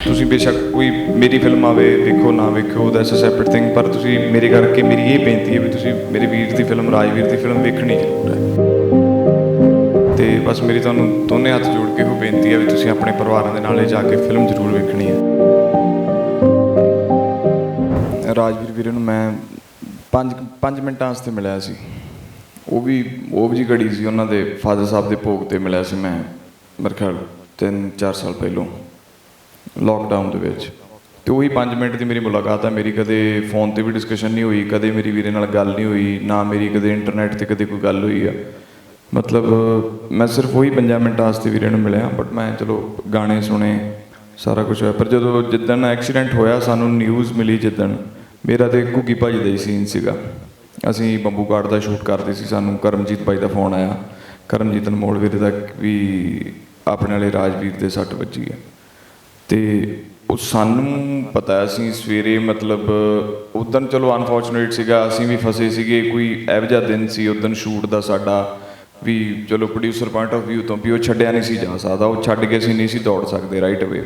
ਤੁਸੀਂ ਬੇਸ਼ੱਕ ਕੋਈ ਮੇਰੀ ਫਿਲਮ ਆਵੇ ਵੇਖੋ ਨਾ ਵੇਖੋ ਦੈਟਸ ਅ ਸੈਪਰੇਟ ਥਿੰਗ ਪਰ ਤੁਸੀਂ ਮੇਰੇ ਕਰਕੇ ਮੇਰੀ ਇਹ ਬੇਨਤੀ ਹੈ ਵੀ ਤੁਸੀਂ ਮੇਰੇ ਵੀਰ ਦੀ ਫਿਲਮ, ਰਾਜਵੀਰ ਦੀ ਫਿਲਮ ਵੇਖਣੀ ਜ਼ਰੂਰ ਹੈ। ਤੇ ਬਸ ਮੇਰੀ ਤੁਹਾਨੂੰ ਦੋਨੇ ਹੱਥ ਜੋੜ ਕੇ ਉਹ ਬੇਨਤੀ ਹੈ ਵੀ ਤੁਸੀਂ ਆਪਣੇ ਪਰਿਵਾਰਾਂ ਦੇ ਨਾਲੇ ਜਾ ਕੇ ਫਿਲਮ ਜ਼ਰੂਰ ਵੇਖਣੀ ਹੈ। ਰਾਜਵੀਰ ਵੀਰ ਨੂੰ ਮੈਂ 5 5 ਮਿੰਟਾਂ ਵਾਸਤੇ ਮਿਲਿਆ ਸੀ। ਉਹ ਵੀ ਉਹ ਵੀ ਜੀ ਘੜੀ ਸੀ, ਉਹਨਾਂ ਦੇ ਫਾਦਰ ਸਾਹਿਬ ਦੇ ਭੋਗ ਤੇ ਮਿਲਿਆ ਸੀ ਮੈਂ, ਮੇਰੇ ਖਿਆਲ 3-4 ਸਾਲ ਪਹਿਲੋਂ। ਲੋਕਡਾਊਨ ਦੇ ਵਿੱਚ। ਤੇ ਉਹੀ 5 ਮਿੰਟ ਦੀ ਮੇਰੀ ਮੁਲਾਕਾਤ ਆ। ਮੇਰੀ ਕਦੇ ਫੋਨ ਤੇ ਵੀ ਡਿਸਕਸ਼ਨ ਨਹੀਂ ਹੋਈ, ਕਦੇ ਮੇਰੀ ਵੀਰੇ ਨਾਲ ਗੱਲ ਨਹੀਂ ਹੋਈ, ਨਾ ਮੇਰੀ ਕਦੇ ਇੰਟਰਨੈਟ ਤੇ ਕਦੇ ਕੋਈ ਗੱਲ ਹੋਈ ਆ। ਮਤਲਬ ਮੈਂ ਸਿਰਫ ਉਹੀ 5 ਮਿੰਟ ਵਾਸਤੇ ਵੀਰੇ ਨੂੰ ਮਿਲਿਆ ਬਟ ਮੈਂ ਚਲੋ ਗਾਣੇ ਸੁਣੇ, ਸਾਰਾ ਕੁਝ ਹੋਇਆ। ਪਰ ਜਦੋਂ ਜਿੱਦਣ ਐਕਸੀਡੈਂਟ ਹੋਇਆ, ਸਾਨੂੰ ਨਿਊਜ਼ ਮਿਲੀ ਜਿੱਦਣ, ਮੇਰਾ ਤੇ ਘੁੱਗੀ ਭਾਜੀ ਦਾ ਹੀ ਸੀਨ ਸੀਗਾ। ਅਸੀਂ ਬੰਬੂ ਕਾਰਡ ਦਾ ਸ਼ੂਟ ਕਰਦੇ ਸੀ, ਸਾਨੂੰ ਕਰਮਜੀਤ ਭਾਈ ਦਾ ਫੋਨ ਆਇਆ। ਕਰਮਜੀਤ ਅਨਮੋਲ ਵੀਰੇ ਦਾ ਵੀ ਆਪਣੇ ਵਾਲੇ ਰਾਜਵੀਰ ਦੇ ਸੱਟ ਵੱਜੀ ਹੈ ਤੇ ਉਹ ਸਾਨੂੰ ਪਤਾ ਸੀ ਸਵੇਰੇ ਮਤਲਬ ਉਦੋਂ ਚਲੋ ਅਨਫੋਰਚੂਨੇਟ ਸੀਗਾ, ਅਸੀਂ ਵੀ ਫਸੇ ਸੀਗੇ, ਕੋਈ ਇਹੋ ਜਿਹਾ ਦਿਨ ਸੀ ਉਦੋਂ ਸ਼ੂਟ ਦਾ ਸਾਡਾ ਵੀ ਚਲੋ ਪ੍ਰੋਡਿਊਸਰ ਪੁਆਇੰਟ ਆਫ View ਤੋਂ ਵੀ ਉਹ ਛੱਡਿਆ ਨਹੀਂ ਸੀ ਜਾ ਸਕਦਾ, ਉਹ ਛੱਡ ਕੇ ਅਸੀਂ ਨਹੀਂ ਸੀ ਦੌੜ ਸਕਦੇ ਰਾਈਟ ਅਵੇ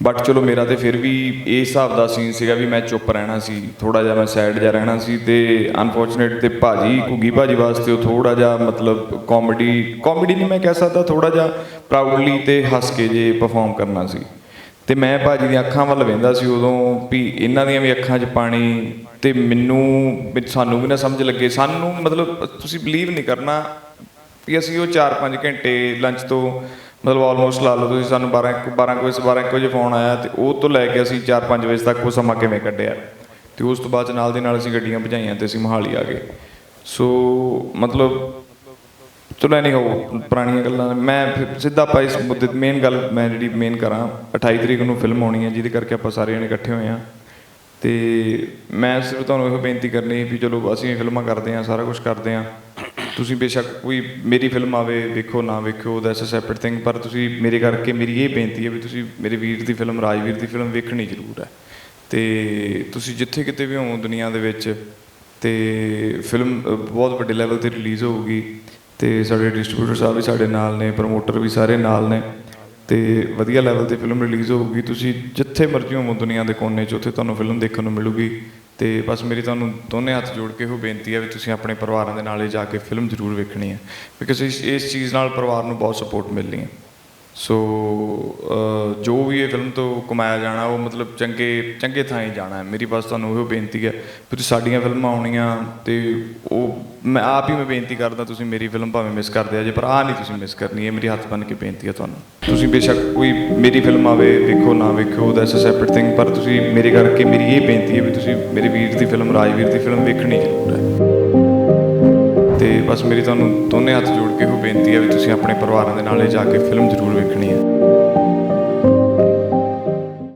ਬਟ ਚਲੋ ਮੇਰਾ ਤੇ ਫਿਰ ਵੀ ਇਹ ਹਿਸਾਬ ਦਾ ਸੀਨ ਸੀਗਾ ਵੀ ਮੈਂ ਚੁੱਪ ਰਹਿਣਾ ਸੀ ਥੋੜਾ ਜਿਹਾ ਮੈਂ ਸਾਈਡ ਜਿਹਾ ਰਹਿਣਾ ਸੀ ਤੇ ਅਨਫੋਰਚੂਨੇਟ ਤੇ ਭਾਜੀ, ਘੁੱਗੀ ਭਾਜੀ ਵਾਸਤੇ ਉਹ ਥੋੜਾ ਜਿਹਾ ਮਤਲਬ ਕਾਮੇਡੀ ਕਾਮੇਡੀ ਨਹੀਂ ਮੈਂ ਕਹਿ ਸਕਦਾ ਥੋੜਾ ਜਿਹਾ ਪ੍ਰਾਊਡਲੀ ਤੇ ਹੱਸ ਕੇ ਜੇ ਪਰਫਾਰਮ ਕਰਨਾ ਸੀ। ਤੇ ਮੈਂ ਭਾਜੀ ਦੀਆਂ ਅੱਖਾਂ ਵੱਲ ਵੇਂਦਾ ਸੀ ਉਦੋਂ ਵੀ ਇਹਨਾਂ ਦੀਆਂ ਵੀ ਅੱਖਾਂ 'ਚ ਪਾਣੀ ਤੇ ਮੈਨੂੰ ਸਾਨੂੰ ਵੀ ਨਾ ਸਮਝ ਲੱਗੇ। ਸਾਨੂੰ ਮਤਲਬ ਤੁਸੀਂ ਬਲੀਵ ਨਹੀਂ ਕਰਨਾ ਵੀ ਅਸੀਂ ਉਹ 4-5 ਘੰਟੇ ਲੰਚ ਤੋਂ ਮਤਲਬ ਆਲਮੋਸਟ ਲਾ ਲਓ ਤੁਸੀਂ ਸਾਨੂੰ 12 12 ਕੁ ਵਜੇ 12 ਕੁ ਵਜੇ ਫੋਨ ਆਇਆ ਤੇ ਉਹ ਤੋਂ ਲੈ ਕੇ ਅਸੀਂ 4-5 ਵਜੇ ਤੱਕ ਉਹ ਸਮਾਂ ਕਿਵੇਂ ਕੱਢਿਆ। ਤੇ ਉਸ ਤੋਂ ਬਾਅਦ 'ਚ ਨਾਲ ਦੀ ਨਾਲ ਅਸੀਂ ਗੱਡੀਆਂ ਭਜਾਈਆਂ ਤੇ ਅਸੀਂ ਮੋਹਾਲੀ ਆ ਗਏ। ਸੋ ਮਤਲਬ ਚਲੋ ਨਹੀਂ ਹੋ ਪੁਰਾਣੀਆਂ ਗੱਲਾਂ ਮੈਂ ਫਿਰ ਸਿੱਧਾ ਆਪਾਂ ਇਸ ਮੁੱਦੇ ਮੇਨ ਗੱਲ ਮੈਂ ਜਿਹੜੀ ਮੇਨ ਕਰਾਂ 28 ਤਰੀਕ ਨੂੰ ਫਿਲਮ ਆਉਣੀ ਹੈ, ਜਿਹਦੇ ਕਰਕੇ ਆਪਾਂ ਸਾਰੇ ਜਣੇ ਇਕੱਠੇ ਹੋਏ ਆ ਤੇ ਮੈਂ ਸਿਰਫ ਤੁਹਾਨੂੰ ਇਹੋ ਬੇਨਤੀ ਕਰਨੀ ਵੀ ਚਲੋ ਅਸੀਂ ਫਿਲਮਾਂ ਕਰਦੇ ਆ ਸਾਰਾ ਕੁਝ ਕਰਦੇ ਆ ਤੁਸੀਂ ਬੇਸ਼ੱਕ ਕੋਈ ਮੇਰੀ ਫਿਲਮ ਆਵੇ ਵੇਖੋ ਨਾ ਵੇਖੋ ਦੈਟਸ ਅ ਸੈਪਰੇਟ ਥਿੰਗ ਪਰ ਤੁਸੀਂ ਮੇਰੇ ਕਰਕੇ ਮੇਰੀ ਇਹ ਬੇਨਤੀ ਹੈ ਵੀ ਤੁਸੀਂ ਮੇਰੇ ਵੀਰ ਦੀ ਫਿਲਮ ਰਾਜਵੀਰ ਦੀ ਫਿਲਮ ਵੇਖਣੀ ਜ਼ਰੂਰ ਹੈ। ਤੇ ਤੁਸੀਂ ਜਿੱਥੇ ਕਿਤੇ ਵੀ ਹੋ ਦੁਨੀਆ ਦੇ ਵਿੱਚ, ਤੇ ਫਿਲਮ ਬਹੁਤ ਵੱਡੇ ਲੈਵਲ ਤੇ ਰਿਲੀਜ਼ ਹੋਊਗੀ। ਤੇ ਸਾਡੇ ਡਿਸਟ੍ਰੀਬਿਊਟਰ ਸਾਹਿਬ ਵੀ ਸਾਡੇ ਨਾਲ ਨੇ ਪ੍ਰਮੋਟਰ ਵੀ ਸਾਰੇ ਨਾਲ ਨੇ ਤੇ ਵਧੀਆ ਲੈਵਲ ਤੇ ਫਿਲਮ ਰਿਲੀਜ਼ ਹੋਊਗੀ। ਤੁਸੀਂ ਜਿੱਥੇ ਮਰਜ਼ੀ ਹੋਵੋ ਦੁਨੀਆ ਦੇ ਕੋਨੇ 'ਚ, ਉੱਥੇ ਤੁਹਾਨੂੰ ਫਿਲਮ ਦੇਖਣ ਨੂੰ ਮਿਲੂਗੀ ਤੇ ਬਸ ਮੇਰੀ ਤੁਹਾਨੂੰ ਦੋਨੇ ਹੱਥ ਜੋੜ ਕੇ ਉਹ ਬੇਨਤੀ ਹੈ ਵੀ ਤੁਸੀਂ ਆਪਣੇ ਪਰਿਵਾਰਾਂ ਦੇ ਨਾਲੇ ਜਾ ਕੇ ਫਿਲਮ ਜ਼ਰੂਰ ਵੇਖਣੀ ਹੈ। ਬਿਕਾਜ਼ ਇਸ ਇਸ ਚੀਜ਼ ਨਾਲ ਪਰਿਵਾਰ ਨੂੰ ਬਹੁਤ ਸਪੋਰਟ ਮਿਲਣੀ ਹੈ। ਸੋ ਜੋ ਵੀ ਇਹ ਫਿਲਮ ਤੋਂ ਕਮਾਇਆ ਜਾਣਾ, ਉਹ ਮਤਲਬ ਚੰਗੇ ਚੰਗੇ ਥਾਂ ਹੀ ਜਾਣਾ ਹੈ। ਮੇਰੀ ਬਸ ਤੁਹਾਨੂੰ ਇਹੋ ਬੇਨਤੀ ਹੈ ਵੀ ਤੁਸੀਂ ਸਾਡੀਆਂ ਫਿਲਮਾਂ ਆਉਣੀਆਂ ਤੇ ਉਹ, ਮੈਂ ਆਪ ਹੀ ਮੈਂ ਬੇਨਤੀ ਕਰਦਾ ਤੁਸੀਂ ਮੇਰੀ ਫਿਲਮ ਭਾਵੇਂ ਮਿਸ ਕਰਦੇ ਆ ਜੇ ਪਰ ਆਹ ਨਹੀਂ ਤੁਸੀਂ ਮਿਸ ਕਰਨੀ, ਇਹ ਮੇਰੀ ਹੱਥ ਬੰਨ ਕੇ ਬੇਨਤੀ ਹੈ ਤੁਹਾਨੂੰ। ਤੁਸੀਂ ਬੇਸ਼ੱਕ ਕੋਈ ਮੇਰੀ ਫਿਲਮ ਆਵੇ ਵੇਖੋ ਨਾ ਵੇਖੋ ਦੈਟਸ ਅ ਸੈਪਰੇਟ ਥਿੰਗ ਪਰ ਤੁਸੀਂ ਮੇਰੇ ਕਰਕੇ ਮੇਰੀ ਇਹ ਬੇਨਤੀ ਹੈ ਵੀ ਤੁਸੀਂ ਮੇਰੇ ਵੀਰ ਦੀ ਫਿਲਮ ਰਾਜਵੀਰ ਦੀ ਫਿਲਮ ਵੇਖਣੀ ਜ਼ਰੂਰ ਹੈ। ਬਸ ਮੇਰੀ ਤੁਹਾਨੂੰ ਦੋਨੇ ਹੱਥ ਜੋੜ ਕੇ ਉਹ ਬੇਨਤੀ ਹੈ ਵੀ ਤੁਸੀਂ ਆਪਣੇ ਪਰਿਵਾਰਾਂ ਦੇ ਨਾਲੇ ਜਾ ਕੇ ਫਿਲਮ ਜ਼ਰੂਰ ਵੇਖਣੀ ਹੈ।